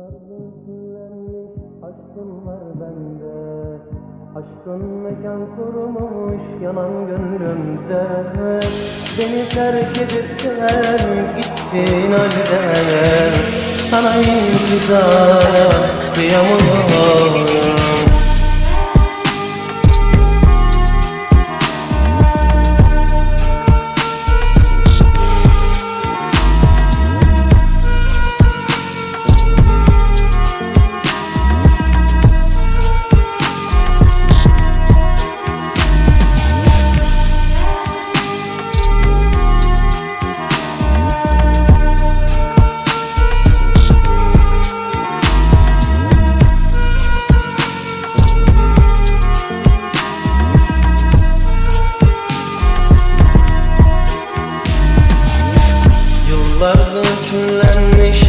Yıllardır küllenmiş aşkın var bende. Aşkın mekan kurmuş yanan gönlümde. Beni terk edip sen gittin halde. Sana intizara kıyamıyorum Yollarda küllenmiş